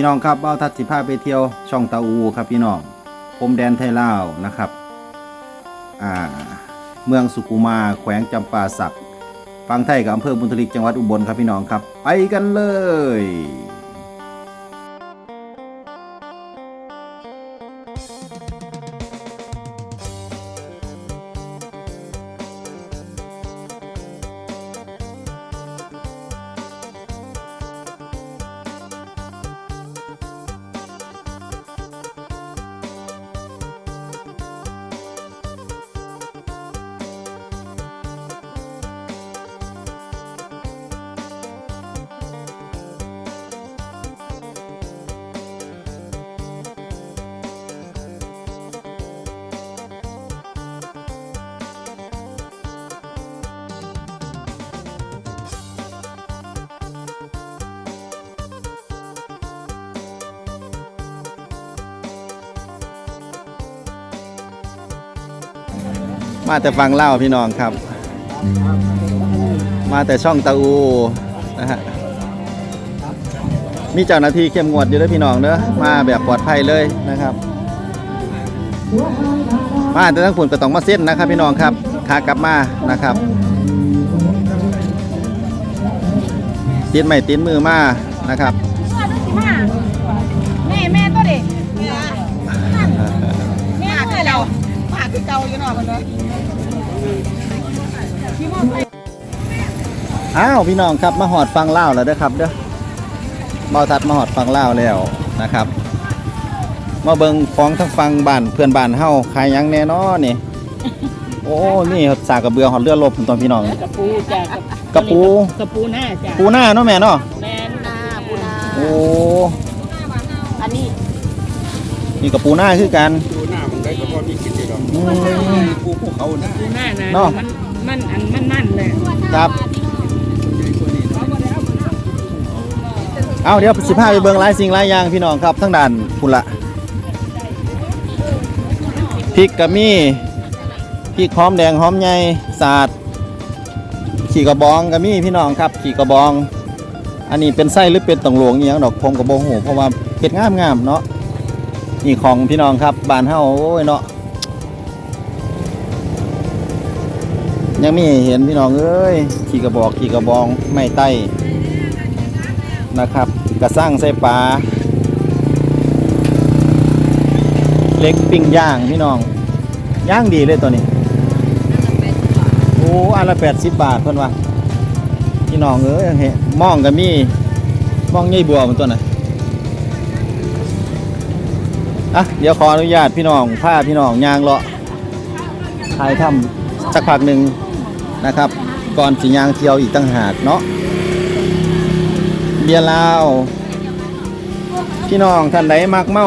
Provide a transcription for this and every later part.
พี่น้องครับเบ้าทัดสิพาไปเที่ยวช่องตาอูครับพี่น้องพรมแดนไทยลาวนะครับอ่าเมืองสุกุมาแขวงจำปาสักฟังไทยกับอำเภอบุญทลิกจังหวัดอุบลครับพี่น้องครับ ไปกันเลย มาแต่ฟังเล่าพี่น้องครับ มาแต่ช่องตาอูนะฮะมีเจ้าหน้าที่เข้มงวดอยู่ด้วยพี่น้องเนอะมาแบบปลอดภัยเลยนะครับ มาแต่ทั้งฝุ่นก็ต้องมาเส้นนะครับ พี่น้องครับขากลับมานะครับติดไม่ติดมือมานะครับากคือเก่าอยู่เนาะมันเนาะอ้าวพี่น้องครับมาหอดฟังเล่าวแล้วเด้อครับเด้อเบาทัดมาหอดฟังเล่าวแล้วนะครับ มาเบิงของทั้งฟังบ้านเพื่อนบ้านเฮาขายหยังแน่นอนนี่ โอ้นี่สากกระเบือหอดเรือลบตอนพี่น้อง กระปูจ้ะกระปู กระปูหน้าจ้ะปูหน้าเนาะแม่เนาะแม่นนาปูนาโอ้อันนี้นี่กับปูหน้าคือกันดูหน้ามัน ได้ก็พอมีคิดอยู่หรอกอืมผู้พวกเขาหน้าปูหน้านะเนาะมันมันอันมันนั่นเลยครับเอาเดี๋ยวสิพาไปเบิงหลายสิ่งหลายอย่างพี่น้องครับทั้งด่านพุ่นละพริกกะมี่พริกหอมแดงหอมใหญ่สาดขี่กระบองกะมี่พี่น้องครับ ขี่กระบอง อันนี้เป็นไส้หรือเป็นตังหลวงอหย่างดอกผมกระโบหูเพราะว่าเผ็ดงามงามๆเนาะ นี่ของพี่น้องครับบานเฮาโอ้ยเนาะยังมีเห็นพี่น้องเอ้ยขี่กระบอกขี่กระบองไม่ไต้นะครับ กระสร้างใส่ปลาเล็กปิ้งย่างพี่น้องย่างดีเลยตัวนี้โอ้อันละแปดสิบบาทเพิ่อนว่าพี่น้องเอ้ยเห็นมองก็มีมองยี่บัวมันตัวไหนะ อะเดี๋ยวขออนุญาตพี่น้องพาพี่น้องยางเลาะถ่ายทำสักพักหนึ่งนะครับ ก่อนสิย่างเที่ยวอีกตั้งหากเนาะเบียร์ลาวพี่น้องท่านใดมักเมา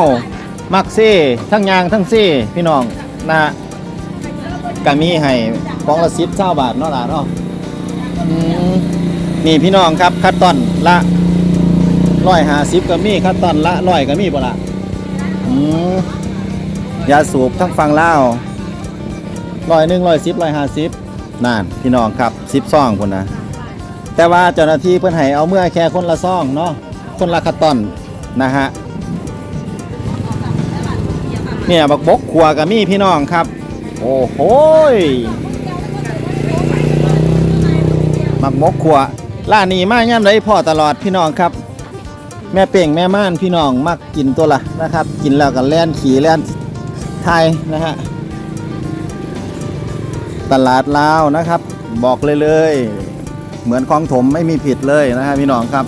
มักเซ่ทั้งยางทั้งเซ่พี่น้องนะฮะก็มีให้ฟองละสิบเจ้าบาทเนาะล่ะเนาะนี่พี่น้องครับคัตตอนละร้อยหาสิบก็มีคัตตอนละร้อยก็มีบ่ละ ยาสูบทั้งฟังเล่าร้อยหนึ่งร้อยสิบร้อยห้าสิบนั่นพี่น้องครับสิบซองคนนะ แต่ว่าเจ้าหน้าที่เพิ่อนให้เอาเมื่อแค่คนละซองเนาะคนละคัตตอนนะฮะเนี่ยบักบกขัวกับมี่พี่น้องครับ โอ้โหบักบกขัวร้านนี้มาย่ำไรพ่อตลอดพี่น้องครับ แม่เป่งแม่ม่านพี่น้องมักกินตัวละนะครับ กินแล้วก็แล่นขี่แล่นไทยนะฮะตลาดลาวนะครับ บอกเลยเลย เหมือนคลองถมไม่มีผิดเลยนะฮะพี่น้องครับ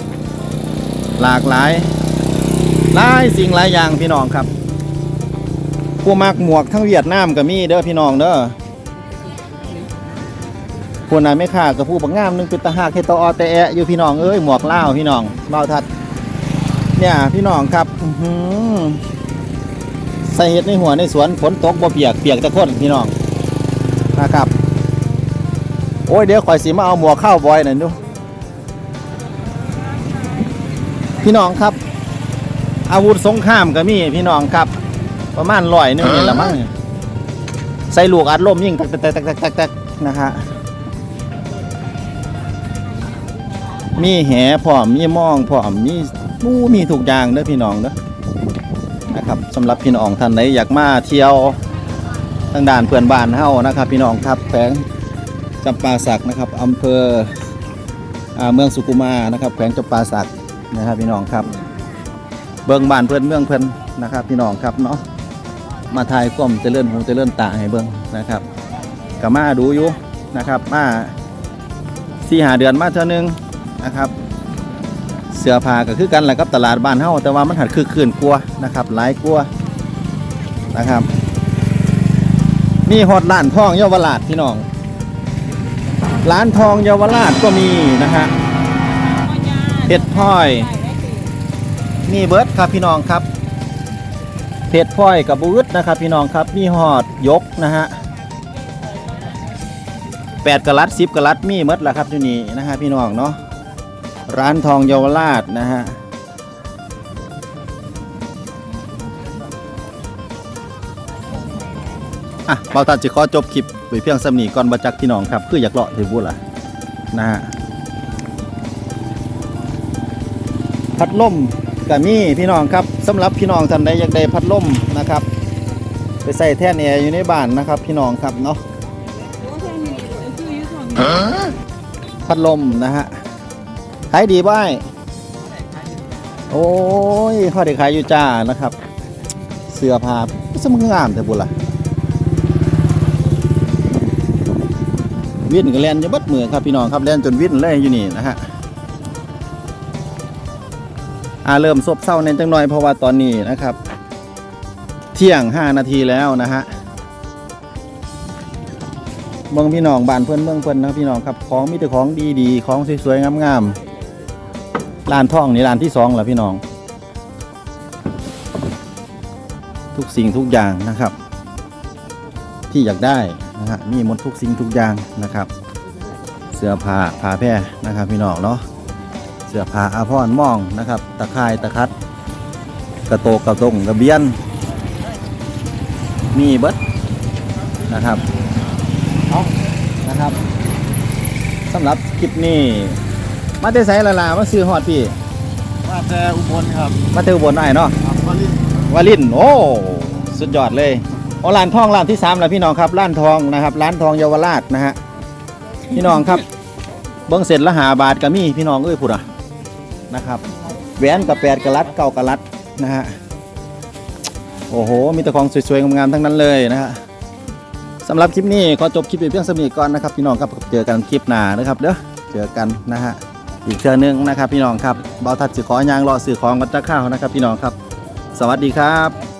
หลากหลายหลายสิ่งหลายอย่างพี่น้องครับผู้มักหมวกทั้งเวียดนามก็มีเด้อพี่น้องเด้อผู้นั้นไม่ค่ากับผู้บักงามนึงเป็นตาหากเฮตออแต่แอะอยู่พี่น้องเอ้ยหมวกเล่าพี่น้องเบาทัด เนี่ยพี่น้องครับหือใส่เห็ดในหัวในสวนฝนตกบ่เปียกเปียกต่คนพี่น้องนะครับ โอ้ยเดี๋ยวข่อยสิมาเอาหมวกเข้าวบอยหน่อยดูพี่น้องครับ อาวุธสงครามก็มีพี่น้องครับ ประมาณร้อยหนึงนี่ละมั้งใส่ลูกอัดลมยิ่งตักตักตักตักตักตักนะฮะมีแหพร้อมมีมองพร้อมมี มูมีทุกอย่างเด้อพี่น้องเด้อนะครับสำหรับพี่น้องท่านไหนอยากมาเที่ยวทางด่านเพื่อนบ้านเฮานะครับ พี่น้องครับแขวงจำปาสักนะครับอำเภอเมืองสุกุมานะครับแขวงจำปาสักนะครับ พี่น้องครับเบิ่งบ้านเพื่อนเมืองเพื่อนนะครับ พี่น้องครับเนาะมาถ่ายกล้อมเจริญหูเจริญตาให้เบิ่งนะครับก็มาดูอยู่นะครับ มาสี่หาเดือนมาเท่านึงนะครับ เสื้อผ้าก็คือกันแหละครับตลาดบ้านเฮาแต่ว่ามันหัดคือคืนกลัวนะครับหลายกลัวนะครับมีฮอดร้านทองเยาวราชพี่น้องร้านทองเยาวราชก็มีนะฮะเพชรพลอยมีเบิร์ดครับพี่น้องครับเพชรพลอยกับบูดนะครับพี่น้องครับมีฮอดยกนะฮะแปดกะลัดสิบกะลัดมีเมดแหละครับที่นี่นะฮะพี่น้องเนาะ ร้านทองเยาวราชนะฮะอะเบาตัดจะขอจบคลิปไปเพียงสำนีก่อนบาจักพี่น้องครับ คืออยากเลาะถือพูดล่ะนะฮะพัดลมกับมีพี่น้องครับสำหรับพี่น้องท่านใดอยากได้พัดลมนะครับ ไปใส่แท่นแอร์อยู่ในบ้านนะครับ พี่น้องครับเนาะพัดลมนะฮะ ขายดีบ้ายโอ้ยพอได้ขายอยู่จ้านะครับ เสื้อผ้าสมงามแต่บุล่ะวิ่นก็แล่นจะบัดมือครับพี่น้องครับแล่นจนวิ่นเลยอยู่นี่นะฮะอาเริ่มซบเศร้าเน้นจังหน่อยเพราะว่าตอนนี้นะครับ เที่ยง 5 นาทีแล้วนะฮะเมืองพี่น้องบ้านเพื่อนเมืองเพื่อนนะพี่น้องครับของมีแต่ของดีๆ ของสวยๆงามๆ ร้านท่องนี่ร้านที่สองแล้วพี่น้อง ทุกสิ่งทุกอย่างนะครับ ที่อยากได้นะฮะมีหมดทุกสิ่งทุกอย่างนะครับ เสื้อผ้าผ้าแพร่นะครับ พี่น้องเนาะเสื้อผ้าอาภรณ์ม่องนะครับ ตะข่ายตะคัด กระโตกกระตงกระเบียน มีเบิดนะครับเอานะครับสำหรับคลิปนี้ มาแต่ไสละลามาซื้อฮอดพี่ มาแต่อุบลครับมาเตออุบนไอ้ายเนาะครับมาลินวาลินโอ้สุดยอดเลยโอ้ร้านทองร้านที่สามแล้วพี่น้องครับร้านทองนะครับร้านทองเยาวราชนะฮะพี่น้องครับ เบิ้งเสร็จละหาบาทก็มีพี่น้องเอ้ยพูดอะนะครับแหวนกับแปดกะลัดเก้ากะลัดนะฮะโอ้โห มีแต่ของสวยๆงามๆทั้งนั้นเลยนะฮะสำหรับคลิปนี้ขอจบคลิปไปเพียงสมีก่อนนะครับ พี่น้องครับเจอกันคลิปหน้านะครับเด้อเจอกันนะฮะ อีกเทื่อนึงนะครับพี่น้องครับเบาทัดสื่อของยางรอสื่อของกันจะข้าวนะครับพี่น้องครับ สวัสดีครับ